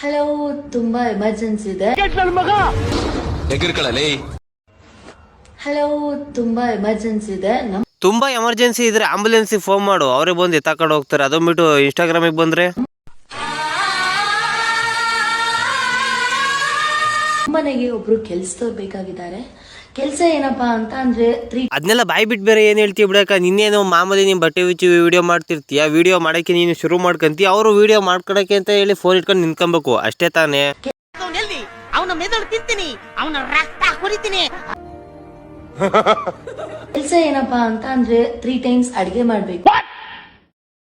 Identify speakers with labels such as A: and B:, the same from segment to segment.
A: Hello ತುಂಬಾ emergency ಇದೆ. Hello ತುಂಬಾ ಎಮರ್ಜೆನ್ಸಿ ಇದೆ. ನಮ್ಮ
B: ತುಂಬಾ ಎಮರ್ಜೆನ್ಸಿ ಇದ್ರೆ ಆಂಬುಲೆನ್ಸಿಗೆ ಫೋನ್ ಮಾಡು. ಅವರೇ ಬಂದು ಎತ್ತಾಕೊಂಡು ಹೋಗ್ತಾರೆ. ಅದೊಂದ್ಬಿಟ್ಟು ಬಿಟ್ಟು ಇನ್ಸ್ಟಾಗ್ರಾಮಿಗೆ ಬಂದ್ರೆ?
A: ಮನೆಗೆ ಒಬ್ರು ಕೆಲ್ಸದವ್ರು ಬೇಕಾಗಿದ್ದಾರೆ. ಕೆಲಸ ಏನಪ್ಪಾ ಅಂತ ಅಂದ್ರೆ
B: ಅದನ್ನೆಲ್ಲ ಬಾಯಿ ಬಿಟ್ಟು ಬೇರೆ ಏನು ಹೇಳ್ತೀವಿ ಬಿಡಕ ನಿನ್ನೇನೋ ಮಾಮೂಲಿ ನಿಮ್ ಬಟ್ಟೆ ಬಿಚ್ಚಿ ವಿಡಿಯೋ ಮಾಡ್ತಿರ್ತೀಯ? ವಿಡಿಯೋ ಮಾಡೋಕ್ಕೆ ನೀನು ಶುರು ಮಾಡ್ಕಂತಿ. ಅವರು ವಿಡಿಯೋ ಮಾಡ್ಕೊಳಕ್ಕೆ ಅಂತ ಹೇಳಿ ಫೋನ್ ಇಟ್ಕೊಂಡು ನಿಂತ್ಕೊಬೇಕು. ಅಷ್ಟೇ ತಾನೇ.
C: ಎಲ್ಲಿ? ಅವನ ಮೆದುಳು ತಿಂತೀನಿ. ಅವನ ರಕ್ತ ಕುರಿತೀನಿ.
A: ಕೆಲಸ ಏನಪ್ಪಾ ಅಂತ ಅಂದ್ರೆ ತ್ರೀ ಟೈಮ್ಸ್ ಅಡಿಗೆ ಮಾಡ್ಬೇಕು.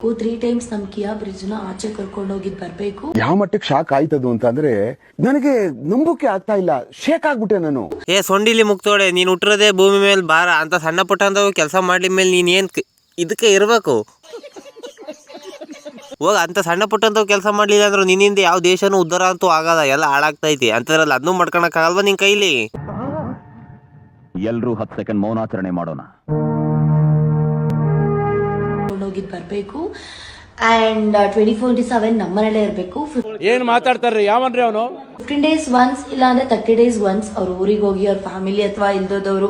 A: ತ್ರೀ ಟೈಮ್ಸ್ ನಮ್ ಕಿಯಾ ಬ್ರಿಡ್ಜ್ನ ಆಚೆ ಕರ್ಕೊಂಡು ಹೋಗಿದ್ ಬರ್ಬೇಕು.
D: ಯಾವ ಮಟ್ಟಕ್ಕೆ ಶಾಕ್ ಆಯ್ತದು ಅಂತಂದ್ರೆ ನನಗೆ ನಂಬೋಕೆ ಆಗ್ತಾ ಇಲ್ಲ ಶೇಕ್ ಆಗ್ಬಿಟ್ಟೆ ನಾನು.
B: ಏ ಸೊಂಡಿಲಿ ಮುಕ್ತೋಡೆ ನೀನು ಹುಟ್ಟಿರೋದೇ ಭೂಮಿ ಮೇಲೆ ಬಾರ ಅಂತ ಸಣ್ಣ ಪುಟ್ಟ ಅಂತ ಕೆಲಸ ಮಾಡ್ಲಿ ಮೇಲೆ ನೀನು ಏನು ಇದಕ್ಕೆ ಇರಬೇಕು? ಹೋಗ ಅಂತ ಸಣ್ಣ ಪುಟ್ಟಂತ ಕೆಲಸ ಮಾಡ್ಲಿಲ್ಲ ಅಂದ್ರೆ ನಿನ್ನಿಂದ ಯಾವ ದೇಶನೂ ಉದ್ಧಾರ ಅಂತೂ ಆಗಲ್ಲ ಎಲ್ಲ ಹಾಳಾಗ್ತೈತಿ. ಅಂತದ್ರಲ್ಲಿ ಅದನ್ನೂ ಮಾಡ್ಕೊಳಕ್ಕಾಗಲ್ವಾ ನಿನ್ ಕೈಲಿ?
E: ಎಲ್ರೂ ಹತ್ತು ಸೆಕೆಂಡ್ ಮೌನಾಚರಣೆ ಮಾಡೋಣ.
A: ಹೋಗಿದ್ ಬರ್ಬೇಕು. And twenty four into seven ನಮ್ಮನೇಲೇ ಇರಬೇಕು.
F: ಏನ್ ಮಾತಾಡ್ತಾರೆ ಯಾವನ್ರಿ ಅವನು?
A: ಫಿಫ್ಟೀನ್ ಡೇಸ್ ಒನ್ಸ್ ಇಲ್ಲ ಅಂದ್ರೆ ತರ್ಟಿ ಡೇಸ್ ಒನ್ಸ್ ಅವ್ರ ಊರಿಗೆ ಹೋಗಿ ಅವ್ರ ಫ್ಯಾಮಿಲಿ ಅಥವಾ ಇಲ್ದೋದವರು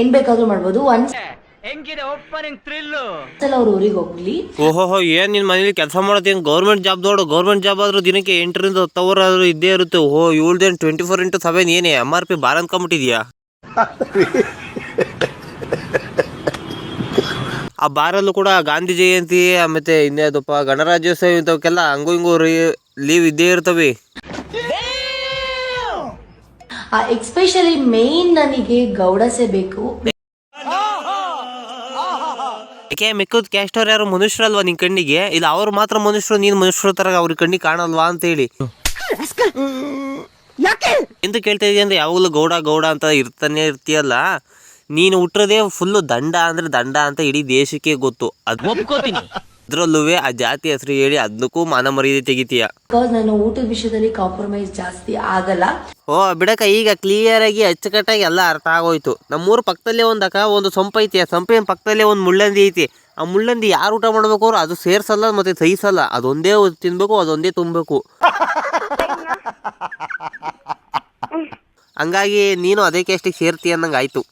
A: ಏನ್ ಬೇಕಾದ್ರೂ ಮಾಡ್ಬೋದು. ಒನ್ಸ್
C: ಹೆಂಗಿದೆ ಓಪನಿಂಗ್ ಥ್ರಿಲ್ಲು
A: ಸಲ ಅವ್ರ ಊರಿಗೆ ಹೋಗ್ಲಿ
B: ಓಹೋಹೋ ಏನ್ ನಿನ್ ಮನೇಲಿ ಕೆಲಸ ಮಾಡೋದೇನು ಗೌರ್ಮೆಂಟ್ ಜಾಬ್ ನೋಡು ಗೌರ್ಮೆಂಟ್ ಜಾಬ್ ಆದ್ರೂ ದಿನಕ್ಕೆ ಎಂಟರಿಂದ ಹತ್ತು ಅವರ್ ಆದ್ರೂ ಇದ್ದೇ ಇರುತ್ತೆ. ಓಹೋ ಇವಳ್ದೇನು ಟ್ವೆಂಟಿ ಫೋರ್ ಇಂಟು ಸೆವೆನ್ ಏನೇ? ಎಂ ಆರ್ ಪಿ ಬಾರ ಅನ್ಕೊಂಬಿಟ್ಟಿದ್ಯಾ ಆ ಬಾರಲ್ಲೂ ಕೂಡ ಗಾಂಧಿ ಜಯಂತಿ ಮತ್ತೆ ಇನ್ನೇದಪ್ಪ ಗಣರಾಜ್ಯೋತ್ಸವ ಇಂಥವಕ್ಕೆಲ್ಲ ಹಂಗು ಹಿಂಗು ಲೀವ್ ಇದ್ದೇ ಇರ್ತವೆ.
A: ಎಕ್ಸ್ಪೆಷಲಿ ಮೇನ್ ನನಗೆ ಗೌಡಸೆ ಬೇಕು.
B: ಯಾಕೆ ಮಿಕ್ಕದ ಕ್ಯಾಸ್ಟರ್ ಯಾರು ಮನುಷ್ಯರಲ್ವಾ ನಿನ್ ಕಣ್ಣಿಗೆ? ಇಲ್ಲ ಅವ್ರು ಮಾತ್ರ ಮನುಷ್ಯರು ನೀನ್ ಮನುಷ್ಯರ ತರ ಅವ್ರ ಕಣ್ಣಿಗೆ ಕಾಣಲ್ವಾ ಅಂತ ಹೇಳಿ. ಎಂತ ಕೇಳ್ತಾ ಇದೀಯ ಅಂದ್ರೆ ಯಾವಾಗಲೂ ಗೌಡ ಗೌಡ ಅಂತ ಇರ್ತಾನೆ ಇರ್ತೀಯಲ್ಲ. ನೀನು ಹುಟ್ಟಿರೋದೇ ಫುಲ್ಲು ದಂಡ ಅಂದ್ರೆ ದಂಡ ಅಂತ ಇಡೀ ದೇಶಕ್ಕೆ ಗೊತ್ತು. ಅದ್
C: ಒಪ್ಕೋತೀನಿ.
B: ಅದ್ರಲ್ಲೂ ಆ ಜಾತಿ ಹೆಸರು ಹೇಳಿ ಅದಕ್ಕೂ ಮಾನ ಮರ್ಯಾದೆ ತೆಗಿತೀಯ.
A: ಬಿಕಾಸ್ ನಾನು ಊಟದ ವಿಷಯದಲ್ಲಿ ಕಾಂಪ್ರಮೈಸ್ ಜಾಸ್ತಿ ಆಗಲ್ಲ.
B: ಓ ಬಿಡಕ ಈಗ ಕ್ಲಿಯರ್ ಆಗಿ ಅಚ್ಚುಕಟ್ಟಾಗಿ ಎಲ್ಲ ಅರ್ಥ ಆಗೋಯ್ತು. ನಮ್ಮೂರ ಪಕ್ಕದಲ್ಲೇ ಒಂದು ಅಕ್ಕ ಒಂದು ಸೊಂಪ ಐತಿ. ಆ ಸೊಂಪಿನ ಪಕ್ಕದಲ್ಲೇ ಒಂದು ಮುಳ್ಳಂದಿ ಐತಿ. ಆ ಮುಳ್ಳಂದಿ ಯಾರು ಊಟ ಮಾಡ್ಬೇಕು ಅವ್ರು? ಅದು ಸೇರ್ಸಲ್ಲ ಮತ್ತೆ ಸಹಿಸಲ್ಲ. ಅದೊಂದೇ ತಿನ್ಬೇಕು ಅದೊಂದೇ ತುಂಬಬೇಕು. ಹಂಗಾಗಿ ನೀನು ಅದಕ್ಕೆ ಅಷ್ಟೇ ಸೇರ್ತಿ ಅನ್ನಂಗೆ ಆಯ್ತು